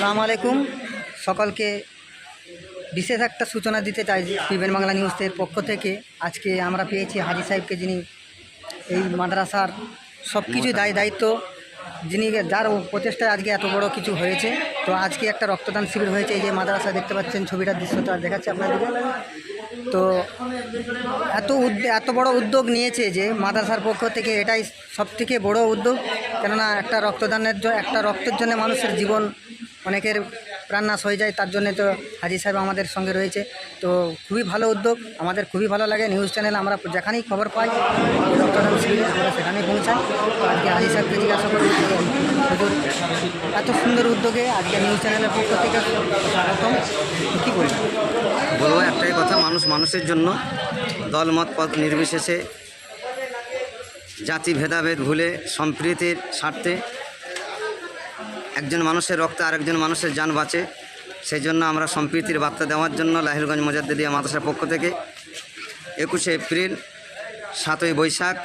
সালামু আলাইকুম। সকলকে বিশেষ একটা সূচনা দিতে চাই পিবেন বাংলা নিউজের পক্ষ থেকে। আজকে আমরা পেয়েছি হাজি সাহেবকে যিনি এই মাদ্রাসার সব কিছুই দায় দায়িত্ব, যিনি যার প্রচেষ্টায় আজকে এত বড় কিছু হয়েছে। তো আজকে একটা রক্তদান শিবির হয়েছে, এই যে মাদ্রাসা দেখতে পাচ্ছেন ছবিটার দৃশ্যটা দেখাচ্ছে আপনাদেরকে। তো এত এত বড় উদ্যোগ নিয়েছে যে মাদ্রাসার পক্ষ থেকে এটাই সবথেকে বড় উদ্যোগ। কেননা একটা রক্তদানের জন্য একটা রক্তের জন্য মানুষের জীবন অনেকের প্রাণনাশ হয়ে যায়, তার জন্য তো হাজি সাহেব আমাদের সঙ্গে রয়েছে। তো খুবই ভালো উদ্যোগ, আমাদের খুবই ভালো লাগে। নিউজ চ্যানেল আমরা যেখানেই খবর পাই আমরা সেখানেই পৌঁছাই। আজকে হাজি সাহেবকে জিজ্ঞাসা হুজুর, এত সুন্দর উদ্যোগে আজকে নিউজ চ্যানেলের পক্ষ থেকে স্বাগতম কী বলবেন বলব একটাই কথা, মানুষ মানুষের জন্য দলমত পথ নির্বিশেষে জাতি ভেদাভেদ ভুলে সম্প্রীতির স্বার্থে একজন মানুষের রক্তে আরেকজন মানুষের যান বাঁচে, সেই জন্য আমরা সম্প্রীতির বার্তা দেওয়ার জন্য লাহিরগঞ্জ মোজাদ্দিদিয়া মাদ্রাসার পক্ষ থেকে একুশে এপ্রিল, সাতই বৈশাখ,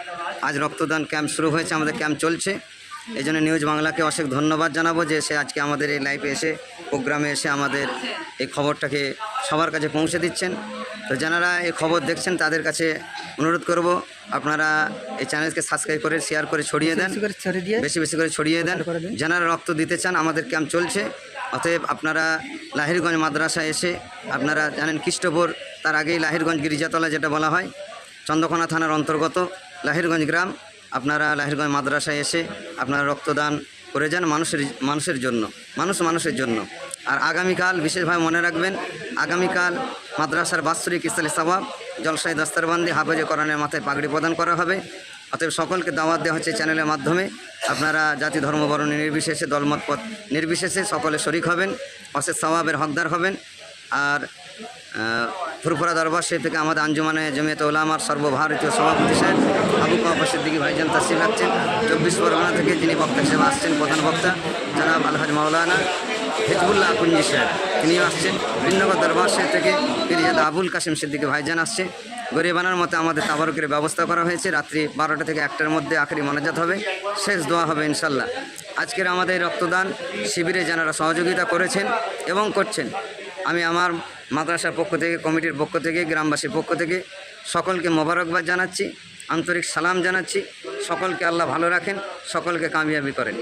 আজ রক্তদান ক্যাম্প শুরু হয়েছে, আমাদের ক্যাম্প চলছে। এই জন্য নিউজ বাংলাকে অশেষ ধন্যবাদ জানাব যে সে আজকে আমাদের এই লাইভে এসে, প্রোগ্রামে এসে আমাদের এই খবরটাকে সবার কাছে পৌঁছে দিচ্ছেন। তো যারা এই খবর দেখছেন তাদের কাছে অনুরোধ করব আপনারা এই চ্যানেলকে সাবস্ক্রাইব করে শেয়ার করে ছড়িয়ে দেন। বেশি বেশি করে ছড়িয়ে দেন। যারা রক্ত দিতে চান আমাদের ক্যাম্প চলছে। অতএব আপনারা লাহিরগঞ্জ মাদ্রাসায় এসে আপনারা জানেন খ্রিস্টপুর তার আগেই লাহিরগঞ্জ গিরিজাতলা যেটা বলা হয় চন্দ্রকোনা থানার অন্তর্গত লাহিরগঞ্জ গ্রাম। আপনারা লাহিরগঞ্জ মাদ্রাসায় এসে আপনারা রক্তদান করে যান মানুষের মানুষের জন্য মানুষ মানুষের জন্য। আর আগামীকাল বিশেষভাবে মনে রাখবেন, আগামীকাল মাদ্রাসার বাৎসরিক ইসলামী সবাব জলসাই দস্তারবন্দি, হাফেজে কোরআনের মাথায় পাগড়ি প্রদান করা হবে। অতএব সকলকে দাওয়াত দেওয়া হচ্ছে চ্যানেলের মাধ্যমে। আপনারা জাতি ধর্ম বর্ণ নির্বিশেষে দলমত পথ নির্বিশেষে সকলে শরিক হবেন, অশেষ সওয়াবের হকদার হবেন। আর ফুরফুরা দরবার সে থেকে আমাদের আঞ্জুমানে জমিয়ত ওলামার সর্বভারতীয় সভাপতি সাহেব আবু কাপা সিদ্দিকী ভাইজান তাসিফ রাখছেন। চব্বিশ পরগনা থেকে যিনি বক্তা হিসেবে আসছেন প্রধান বক্তা, জনাব আলহাজ মাওলানা হেজবুল্লাহ কুঞ্জি সাহেব তিনিও আসছেন ভিন্নগর দরবার সাহেব থেকে। পিরিজাদা আবুল কাসিম সিদ্দিকী ভাইজান আসছে। গরিবানার মতো আমাদের তাবারকের ব্যবস্থা করা হয়েছে। রাত্রি বারোটা থেকে একটার মধ্যে আখরি মনাজাত হবে। শেষ দোয়া হবে ইনশাল্লাহ। আজকের আমাদের রক্তদান শিবিরে যারা সহযোগিতা করেছেন এবং করছেন, আমি আমার মাদ্রাসার পক্ষ থেকে, কমিটির পক্ষ থেকে, গ্রামবাসীর পক্ষ থেকে সকলকে মোবারকবাদ জানাচ্ছি, আন্তরিক সালাম জানাচ্ছি। সকলকে আল্লাহ ভালো রাখেন, সকলকে কামিয়াবি করেন।